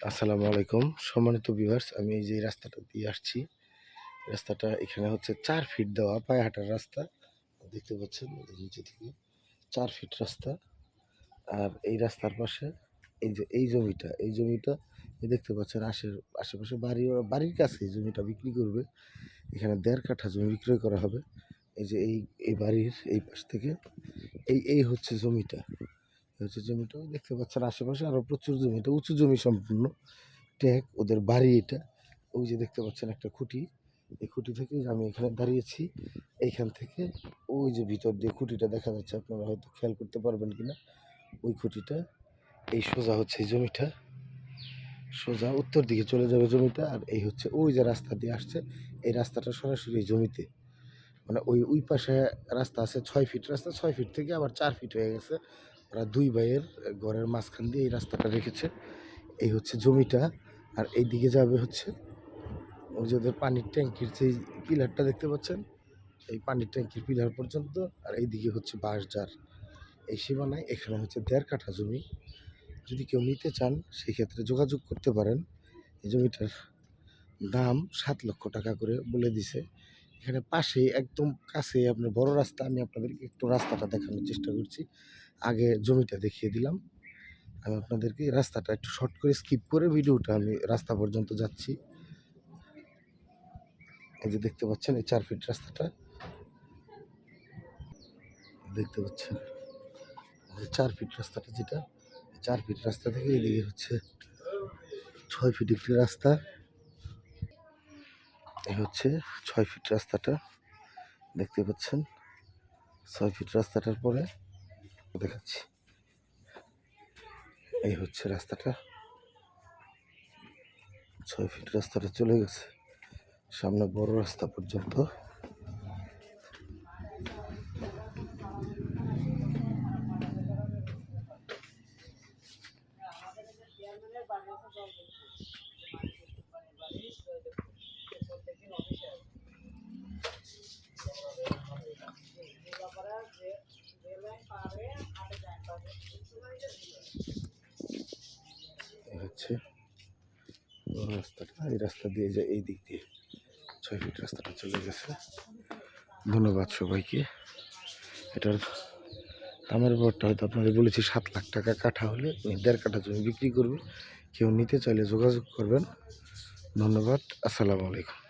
আসসালামু আলাইকুম। সম্মানিত ভিউয়ার্স আমি এই যে রাস্তাটা দিয়ে আসছি, রাস্তাটা এখানে হচ্ছে চার ফিট দেওয়া, পায়ে হাঁটার রাস্তা। দেখতে পাচ্ছেন নিচে থেকে চার ফিট রাস্তা। আর এই রাস্তার পাশে এই যে, এই জমিটা এই জমিটা দেখতে পাচ্ছেন আশের, আশেপাশে বাড়ি বাড়ির কাছে এই জমিটা বিক্রি করবে। এখানে দেড় কাঠা জমি বিক্রয় করা হবে। এই যে এই এই বাড়ির এই পাশ থেকে, এই এই হচ্ছে জমিটা। হচ্ছে জমিটা দেখতে পাচ্ছেন আশেপাশে আরও প্রচুর জমি, এটা উঁচু জমি সম্পূর্ণ। ট্যাগ, ওদের বাড়ি এটা। ওই যে দেখতে পাচ্ছেন একটা খুঁটি, এই খুঁটি থেকে আমি এখানে দাঁড়িয়েছি। এইখান থেকে ওই যে ভিতর দিয়ে খুঁটিটা দেখা যাচ্ছে, আপনারা হয়তো খেয়াল করতে পারবেন কিনা। ওই খুঁটিটা, এই সোজা হচ্ছে জমিটা। সোজা উত্তর দিকে চলে যাবে জমিটা, আর এই হচ্ছে ওই যে রাস্তা দিয়ে আসছে, এই রাস্তাটা সরাসরি জমিতে। মানে ওই ওই পাশে রাস্তা আছে ছয় ফিট, রাস্তা ছয় ফিট থেকে আবার চার ফিট হয়ে গেছে। ওরা দুই ভাইয়ের ঘরের মাঝখান দিয়ে এই রাস্তাটা রেখেছে। এই হচ্ছে জমিটা আর এই দিকে যাবে হচ্ছে ওই যে ওদের পানির ট্যাঙ্কির যেই পিলারটা দেখতে পাচ্ছেন, এই পানির ট্যাঙ্কির পিলার পর্যন্ত আর এই দিকে হচ্ছে বাঁশঝাড় এই সীমানায় এখানে হচ্ছে দেড় কাঠা জমি। যদি কেউ নিতে চান সেই ক্ষেত্রে যোগাযোগ করতে পারেন। এই জমিটার দাম সাত লক্ষ টাকা করে বলে দিছে। এখানে পাশে একদম কাছে আপনার বড় রাস্তা, আমি আপনাদেরকে একটু রাস্তাটা দেখানোর চেষ্টা করছি। আগে জমিটা দেখিয়ে দিলাম। আমি আপনাদেরকে রাস্তাটা একটু শর্ট করে স্কিপ করে ভিডিওটা আমি রাস্তা পর্যন্ত যাচ্ছি। এই যে দেখতে পাচ্ছেন, এই চার ফিট রাস্তাটা। দেখতে পাচ্ছেন চার ফিট রাস্তাটা যেটা চার ফিট রাস্তা থেকে এদিকে হচ্ছে ছয় ফিট একটি রাস্তা। হচ্ছে ছয় ফিট রাস্তাটা, দেখতে পাচ্ছেন? ছয় ফিট রাস্তাটার পরে দেখাচ্ছি। এই হচ্ছে রাস্তাটা। ছয় ফিট রাস্তাটা চলে গেছে। সামনে বড় রাস্তা পর্যন্ত। রাস্তাটা, এই রাস্তা দিয়ে যায় এই দিক দিয়ে ছয় ফিট রাস্তাটা চলে গেছে। ধন্যবাদ সবাইকে। এটার দামের ব্যাপারটা হয়তো আপনাদের বলেছি, সাত লাখ টাকা কাঠা হলে উনি দেড় কাঠা জমি বিক্রি করবে কেউ নিতে চাইলে যোগাযোগ করবেন। ধন্যবাদ, আসসালামু আলাইকুম।